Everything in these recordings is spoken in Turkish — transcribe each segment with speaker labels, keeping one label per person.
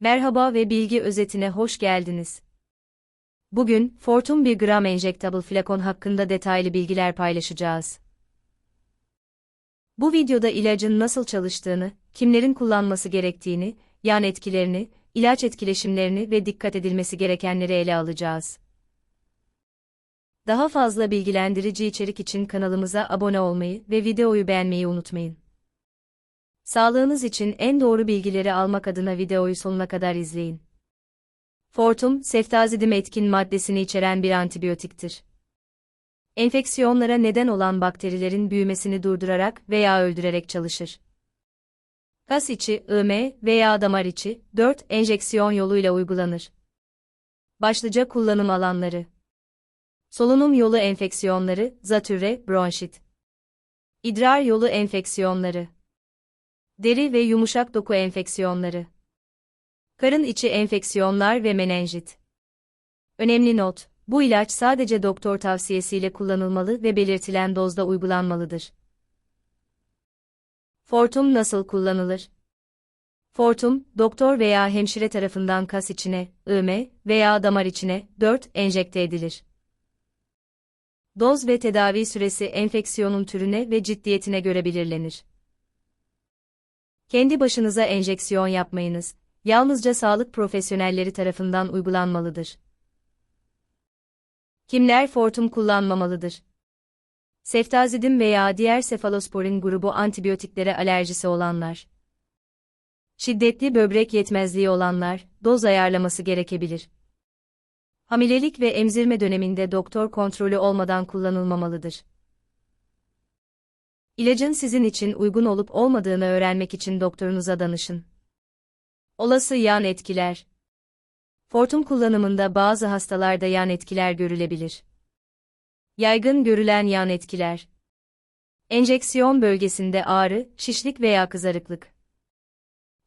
Speaker 1: Merhaba ve bilgi özetine hoş geldiniz. Bugün, Fortum 1 gram enjektable flakon hakkında detaylı bilgiler paylaşacağız. Bu videoda ilacın nasıl çalıştığını, kimlerin kullanması gerektiğini, yan etkilerini, ilaç etkileşimlerini ve dikkat edilmesi gerekenleri ele alacağız. Daha fazla bilgilendirici içerik için kanalımıza abone olmayı ve videoyu beğenmeyi unutmayın. Sağlığınız için en doğru bilgileri almak adına videoyu sonuna kadar izleyin. Fortum, seftazidim etkin maddesini içeren bir antibiyotiktir. Enfeksiyonlara neden olan bakterilerin büyümesini durdurarak veya öldürerek çalışır. Kas içi, ığme veya damar içi, 4 enjeksiyon yoluyla uygulanır. Başlıca kullanım alanları. Solunum yolu enfeksiyonları, zatürre, bronşit. İdrar yolu enfeksiyonları. Deri ve yumuşak doku enfeksiyonları. Karın içi enfeksiyonlar ve menenjit. Önemli not, bu ilaç sadece doktor tavsiyesiyle kullanılmalı ve belirtilen dozda uygulanmalıdır. Fortum nasıl kullanılır? Fortum, doktor veya hemşire tarafından kas içine, ığme veya damar içine 4 enjekte edilir. Doz ve tedavi süresi enfeksiyonun türüne ve ciddiyetine göre belirlenir. Kendi başınıza enjeksiyon yapmayınız, yalnızca sağlık profesyonelleri tarafından uygulanmalıdır. Kimler Fortum kullanmamalıdır? Seftazidim veya diğer sefalosporin grubu antibiyotiklere alerjisi olanlar. Şiddetli böbrek yetmezliği olanlar, doz ayarlaması gerekebilir. Hamilelik ve emzirme döneminde doktor kontrolü olmadan kullanılmamalıdır. İlacın sizin için uygun olup olmadığını öğrenmek için doktorunuza danışın. Olası yan etkiler. Fortum kullanımında bazı hastalarda yan etkiler görülebilir. Yaygın görülen yan etkiler. Enjeksiyon bölgesinde ağrı, şişlik veya kızarıklık.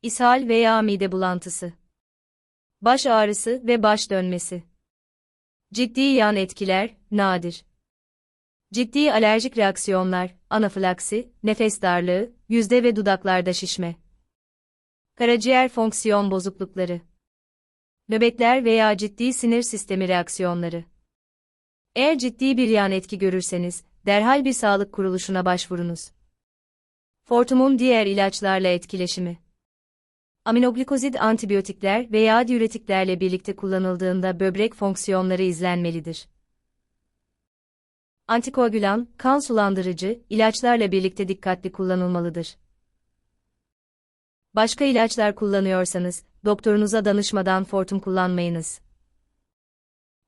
Speaker 1: İshal veya mide bulantısı. Baş ağrısı ve baş dönmesi. Ciddi yan etkiler, nadir. Ciddi alerjik reaksiyonlar, anafilaksi, nefes darlığı, yüzde ve dudaklarda şişme. Karaciğer fonksiyon bozuklukları. Nöbetler veya ciddi sinir sistemi reaksiyonları. Eğer ciddi bir yan etki görürseniz, derhal bir sağlık kuruluşuna başvurunuz. Fortum'un diğer ilaçlarla etkileşimi. Aminoglikozid antibiyotikler veya diüretiklerle birlikte kullanıldığında böbrek fonksiyonları izlenmelidir. Antikoagülan, kan sulandırıcı, ilaçlarla birlikte dikkatli kullanılmalıdır. Başka ilaçlar kullanıyorsanız, doktorunuza danışmadan Fortum kullanmayınız.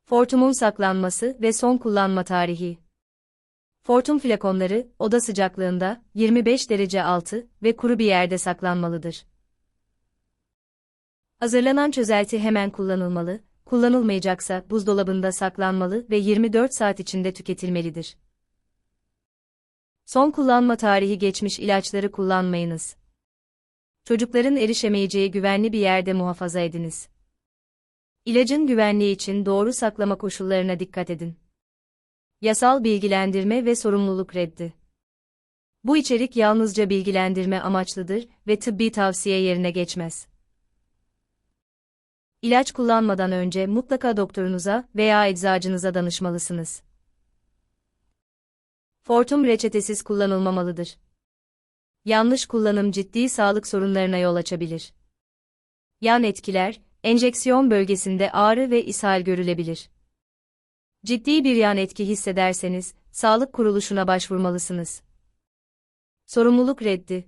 Speaker 1: Fortum'un saklanması ve son kullanma tarihi. Fortum flakonları, oda sıcaklığında, 25 derece altı ve kuru bir yerde saklanmalıdır. Hazırlanan çözelti hemen kullanılmalı, kullanılmayacaksa buzdolabında saklanmalı ve 24 saat içinde tüketilmelidir. Son kullanma tarihi geçmiş ilaçları kullanmayınız. Çocukların erişemeyeceği güvenli bir yerde muhafaza ediniz. İlacın güvenliği için doğru saklama koşullarına dikkat edin. Yasal bilgilendirme ve sorumluluk reddi. Bu içerik yalnızca bilgilendirme amaçlıdır ve tıbbi tavsiye yerine geçmez. İlaç kullanmadan önce mutlaka doktorunuza veya eczacınıza danışmalısınız. Fortum reçetesiz kullanılmamalıdır. Yanlış kullanım ciddi sağlık sorunlarına yol açabilir. Yan etkiler, enjeksiyon bölgesinde ağrı ve ishal görülebilir. Ciddi bir yan etki hissederseniz, sağlık kuruluşuna başvurmalısınız. Sorumluluk reddi,